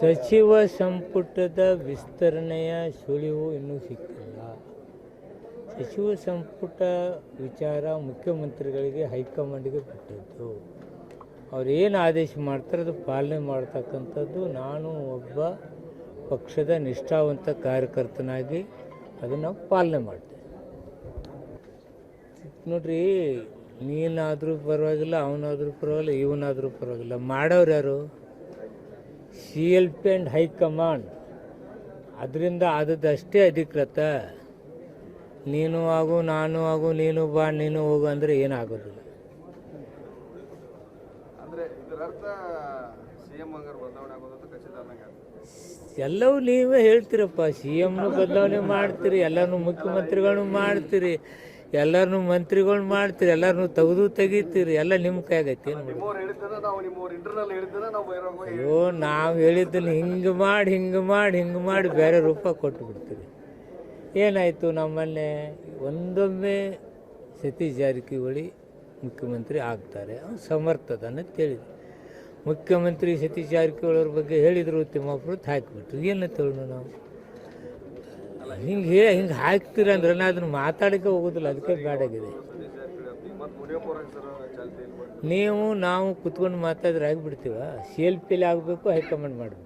ಸಚಿವ ಸಂಪುಟದ ವಿಸ್ತರಣೆಯ ಸುಳಿವು ಇನ್ನೂ ಸಿಕ್ಕಿಲ್ಲ. ಸಚಿವ ಸಂಪುಟ ವಿಚಾರ ಮುಖ್ಯಮಂತ್ರಿಗಳಿಗೆ ಹೈಕಮಾಂಡ್ಗೆ ಬಿಟ್ಟದ್ದು, ಅವ್ರು ಏನು ಆದೇಶ ಮಾಡ್ತಾರೆ ಅದು ಪಾಲನೆ ಮಾಡ್ತಕ್ಕಂಥದ್ದು. ನಾನು ಒಬ್ಬ ಪಕ್ಷದ ನಿಷ್ಠಾವಂತ ಕಾರ್ಯಕರ್ತನಾಗಿ ಅದನ್ನು ಪಾಲನೆ ಮಾಡ್ತೇನೆ ನೋಡ್ರಿ, ನೀನಾದರೂ ಪರವಾಗಿಲ್ಲ, ಅವನಾದರೂ ಪರವಾಗಿಲ್ಲ, ಇವನಾದರೂ ಪರವಾಗಿಲ್ಲ. ಮಾಡೋರು ಯಾರು? C L P and high command ಅದರಿಂದ ಆದದ್ದಷ್ಟೇ ಅಧಿಕೃತ. ನೀನು ಆಗು ನಾನು ಆಗು ನೀನು ಬಾ ನೀನು ಹೋಗು ಅಂದರೆ ಏನಾಗೋದಿಲ್ಲ. ಎಲ್ಲವೂ ನೀವೇ ಹೇಳ್ತೀರಪ್ಪ. ಸಿ ಎಮ್ನು ಬದಲಾವಣೆ ಮಾಡ್ತೀರಿ ಎಲ್ಲನೂ ಮುಖ್ಯಮಂತ್ರಿಗಳನ್ನು ಮಾಡ್ತೀರಿ. ಎಲ್ಲರನ್ನೂ ಮಂತ್ರಿಗಳು ಮಾಡ್ತೀರಿ ಎಲ್ಲರನ್ನೂ ತೆಗೆದು ತೆಗಿತೀರಿ ಎಲ್ಲ ನಿಮ್ಮ ಕೈ ಆಗೈತಿ ಅಯ್ಯೋ ನಾವು ಹೇಳಿದ್ದನ್ನು ಹಿಂಗೆ ಮಾಡಿ ಹಿಂಗೆ ಮಾಡಿ ಹಿಂಗೆ ಮಾಡಿ ಬೇರೆ ರೂಪ ಕೊಟ್ಟು ಬಿಡ್ತೀವಿ ಏನಾಯಿತು ನಮ್ಮನ್ನೇ? ಒಂದೊಮ್ಮೆ ಸತೀಶ್ ಜಾರಕಿಹೊಳಿ ಮುಖ್ಯಮಂತ್ರಿ ಆಗ್ತಾರೆ. ಅವ್ನು ಸಮರ್ಥದನ್ನು ಅನ್ನೋದು ಮುಖ್ಯಮಂತ್ರಿ ಸತೀಶ್ ಜಾರಕಿಹೊಳಿ ಅವ್ರ ಬಗ್ಗೆ ಹೇಳಿದರು ತಿಮ್ಮಾಪುರ ಹಾಕಿಬಿಟ್ರು ಏನಂತ ಹೇಳೋಣ ನಾವು? ಹಿಂಗೆ ಹಿಂಗೆ ಹಾಕ್ತೀರ ಅಂದ್ರೆ ನಾ ಅದನ್ನು ಮಾತಾಡಕ್ಕೆ ಹೋಗೋದಿಲ್ಲ, ಅದಕ್ಕೆ ಬೇಡಾಗಿದೆ. ನೀವು ನಾವು ಕುತ್ಕೊಂಡು ಮಾತಾಡಿದ್ರೆ ಆಗಿಬಿಡ್ತೀವ ಸಿ ಎಲ್ ಪಿಲಿ ಆಗಬೇಕು, ಹೈಕಮಾಂಡ್ ಮಾಡಬೇಕು.